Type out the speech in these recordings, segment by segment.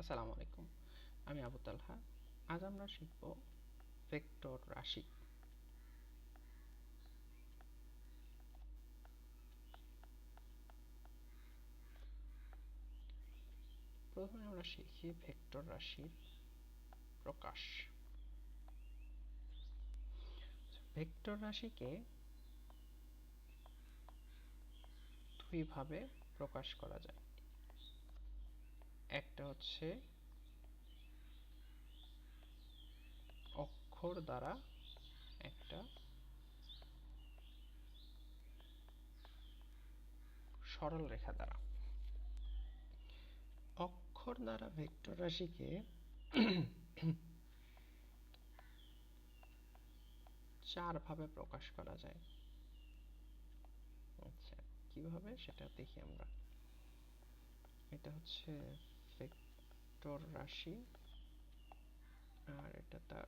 আসসালামু আলাইকুম। আমি আবু তালহা। আজ আমরা শিখব ভেক্টর রাশি। প্রথমে আমরা শিখি ভেক্টর রাশির প্রকাশ। ভেক্টর রাশিকে দুইভাবে প্রকাশ করা যায়। একটা হচ্ছে অক্ষর দ্বারা একটা সরল রেখা দ্বারা। অক্ষর দ্বারা ভেক্টর রাশিকে চার ভাবে প্রকাশ করা যায়। আচ্ছা কীভাবে? সেটা দেখি আমরা। এটা হচ্ছে ভেক্টর রাশি আর এটা তার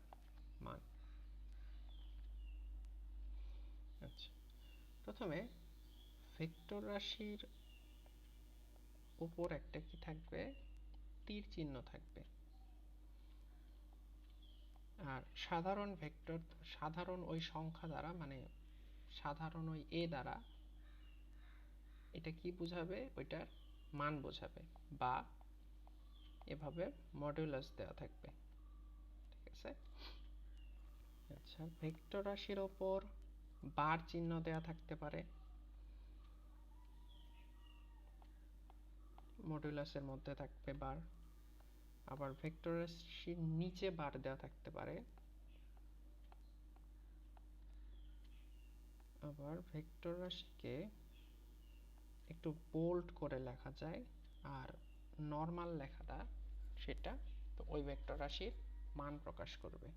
মান। আচ্ছা প্রথমে ভেক্টর রাশির উপর একটা কি থাকবে? তীর চিহ্ন থাকবে। আর সাধারণ ভেক্টর, সাধারণ ওই সংখ্যা দ্বারা মানে সাধারণ ওই এ দ্বারা, এটা কি বোঝাবে? ওইটার মান বোঝাবে বা এভাবে মডুলাস দেওয়া থাকবে। ঠিক আছে? আচ্ছা ভেক্টর রাশির ওপর বার চিহ্ন দেওয়া থাকতে পারে। মডুলাসের মধ্যে থাকবে বার। আবার ভেক্টর রাশির নিচে বার দেওয়া থাকতে পারে। আবার ভেক্টর রাশিকে একটু বোল্ড করে লেখা যায়। আর নর্মাল লেখাটা, সেটা, তো ওই ভেক্টর রাশির মান প্রকাশ করবে।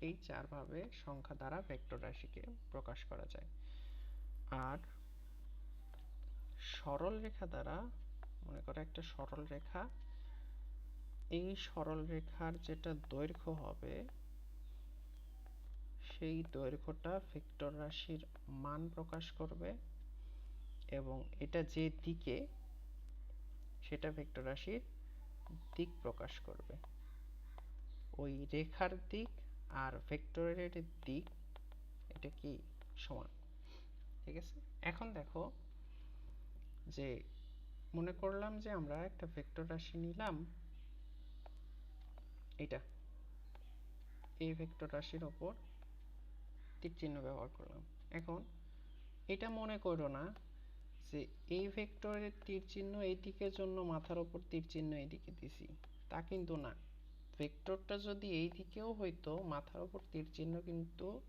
এই চারভাবে সংখ্যা দ্বারা ভেক্টর রাশিকে প্রকাশ করা যায়। আর সরল রেখা দ্বারা, মনে করো একটা সরল রেখা, এই সরল রেখার যেটা দৈর্ঘ্য হবে, সেই দৈর্ঘ্যটা ভেক্টর রাশির মান প্রকাশ করবে। এবং এটা যে দিকে, সেটা ভেক্টর রাশির দিক প্রকাশ করবে। ওই রেখার দিক আর ভেক্টরের দিক, এটা কি সমান? ঠিক আছে? এখন দেখো যে মনে করলাম যে আমরা একটা ভেক্টর রাশি নিলাম, এটা। এই ভেক্টর রাশির ওপর তীর চিহ্ন ব্যবহার করলাম। এখন এটা মনে করো না যে এই ভেক্টরের তীর চিহ্ন এই দিকের জন্য মাথার ওপর তীর চিহ্ন এইদিকে দিছি। তা কিন্তু না। ভেক্টরটা যদি এই দিকেও হইতো, মাথার ওপর তীর চিহ্ন কিন্তু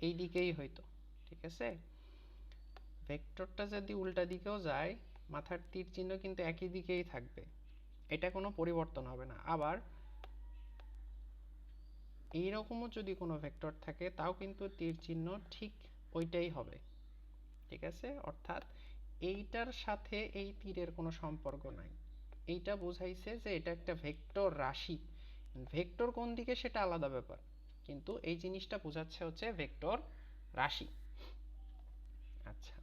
এই দিকেই হইতো। ঠিক আছে? ভেক্টরটা যদি উল্টা দিকেও যায়, মাথার তীর চিহ্ন কিন্তু একই দিকেই থাকবে। এটা কোনো পরিবর্তন হবে না। আবার এইরকমও যদি কোনো ভেক্টর থাকে, তাও কিন্তু তীর চিহ্ন ঠিক ওইটাই হবে। ঠিক আছে? অর্থাৎ এইটার সাথে এই তীরের কোনো সম্পর্ক নাই। এইটা বোঝাইছে যে এটা একটা ভেক্টর রাশি। ভেক্টর কোন দিকে সেটা আলাদা ব্যাপার। কিন্তু এই জিনিসটা বোঝাচ্ছে হচ্ছে ভেক্টর রাশি। আচ্ছা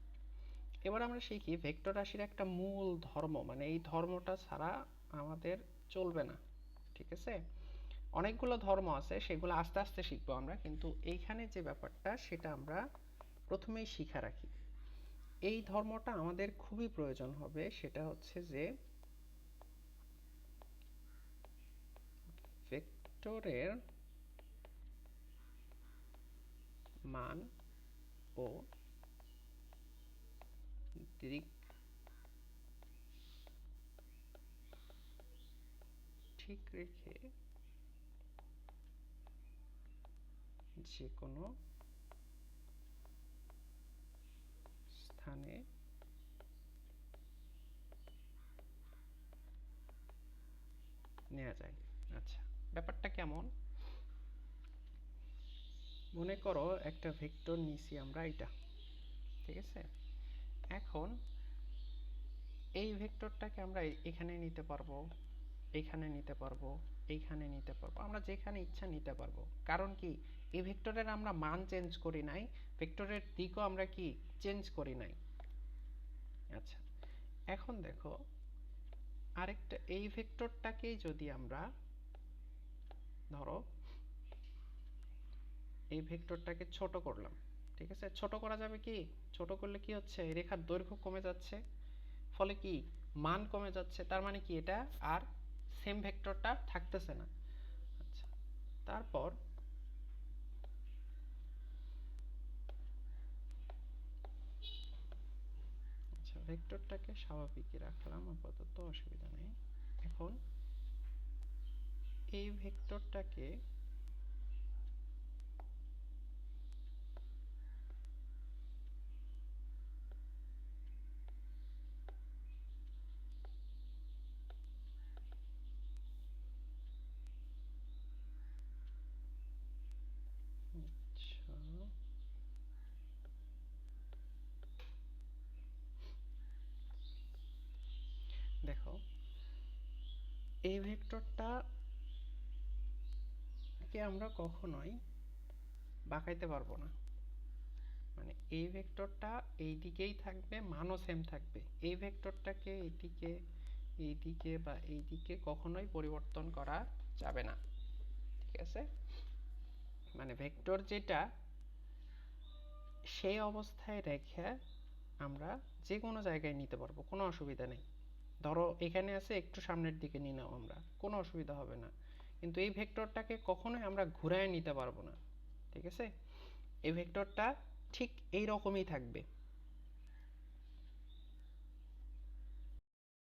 এবার আমরা শিখি ভেক্টর রাশির একটা মূল ধর্ম। মানে এই ধর্মটা ছাড়া আমাদের চলবে না। ঠিক আছে? অনেকগুলো ধর্ম আছে, সেগুলো আস্তে আস্তে শিখব আমরা। কিন্তু এইখানে যে ব্যাপারটা, সেটা আমরা প্রথমেই শিখা রাখি। এই ধর্মটা আমাদের খুবই প্রয়োজন হবে, সেটা হচ্ছে যে ভেক্টরের মান ও দিক ঠিক রেখে যে কোনো নেওয়া যায় আচ্ছা ব্যাপারটা কেমন? মনে করো একটা ভেক্টর নিছি আমরা এটা ঠিক আছে? এখন এই ভেক্টরটাকে আমরা এখানে নিতে পারব, এখানে নিতে পারব এইখানে নিতে পারব, আমরা যেখানে ইচ্ছা নিতে পারব। কারণ কি এই ভেক্টরের আমরা মান চেঞ্জ করি নাই, ভেক্টরের দিকও আমরা কি, চেঞ্জ করি নাই। আচ্ছা এখন দেখো আরেকটা, এই ভেক্টরটাকেই যদি আমরা, ধরো, এই ভেক্টরটাকে ছোট করলাম, ঠিক আছে? ছোট করা যাবে কি? ছোট করলে কি হচ্ছে? রেখার দৈর্ঘ্য কমে যাচ্ছে। ফলে কি? মান কমে যাচ্ছে। তার মানে কি এটা? আর সেম ভেক্টরটা থাকতেছে না। আচ্ছা তারপর আচ্ছা ভেক্টরটাকে স্বাভাবিকই রাখলাম আপাতত অসুবিধা নেই। এখন এই ভেক্টরটাকে আচ্ছা দেখো এই ভেক্টরটা কে আমরা কখনোই বাঁকাইতে পারব না। মানে এই ভেক্টরটা এই দিকেই থাকবে, মানও সেম থাকবে। এই ভেক্টরটাকে এইদিকে এইদিকে বা এইদিকে কখনোই পরিবর্তন করা যাবে না। ঠিক আছে? মানে ভেক্টর যেটা, সেই অবস্থায় রেখে আমরা যে কোনো জায়গায় নিতে পারব, কোনো অসুবিধা নেই। ধরো এখানে আছে একটু সামনের দিকে নিয়ে নাও আমরা, কোনো অসুবিধা হবে না। কিন্তু এই ভেক্টরটাকে কখনোই আমরা ঘুরায় নিতে পারব না, ঠিক আছে? এই ভেক্টরটা ঠিক এই রকমই থাকবে।